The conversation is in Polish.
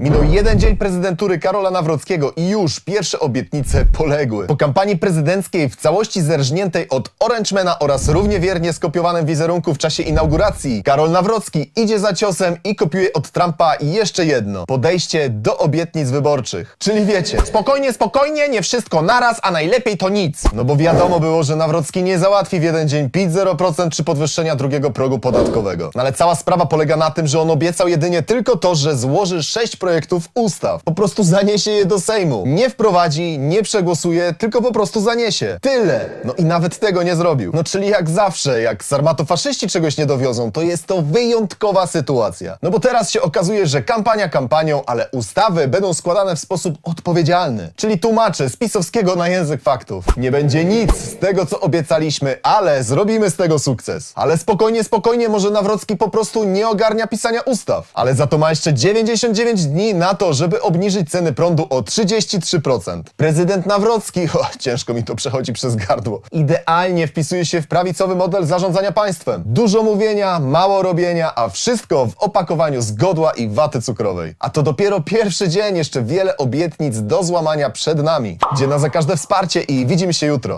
Minął jeden dzień prezydentury Karola Nawrockiego i już pierwsze obietnice poległy. Po kampanii prezydenckiej w całości zerżniętej od Orangemana oraz równie wiernie skopiowanym wizerunku w czasie inauguracji, Karol Nawrocki idzie za ciosem i kopiuje od Trumpa jeszcze jedno. Podejście do obietnic wyborczych. Czyli wiecie, spokojnie, spokojnie, nie wszystko naraz, a najlepiej to nic. No bo wiadomo było, że Nawrocki nie załatwi w jeden dzień PIT 0% czy podwyższenia drugiego progu podatkowego. No ale cała sprawa polega na tym, że on obiecał jedynie tylko to, że złoży sześć projektów ustaw. Po prostu zaniesie je do Sejmu. Nie wprowadzi, nie przegłosuje, tylko po prostu zaniesie. Tyle. No i nawet tego nie zrobił. No czyli jak zawsze, jak sarmatofaszyści czegoś nie dowiozą, to jest to wyjątkowa sytuacja. No bo teraz się okazuje, że kampania kampanią, ale ustawy będą składane w sposób odpowiedzialny. Czyli tłumaczę z pisowskiego na język faktów. Nie będzie nic z tego, co obiecaliśmy, ale zrobimy z tego sukces. Ale spokojnie, spokojnie, może Nawrocki po prostu nie ogarnia pisania ustaw. Ale za to ma jeszcze 99 dni na to, żeby obniżyć ceny prądu o 33%. Prezydent Nawrocki, o, ciężko mi to przechodzi przez gardło, idealnie wpisuje się w prawicowy model zarządzania państwem. Dużo mówienia, mało robienia, a wszystko w opakowaniu z godła i waty cukrowej. A to dopiero pierwszy dzień, jeszcze wiele obietnic do złamania przed nami. Dziena za każde wsparcie i widzimy się jutro.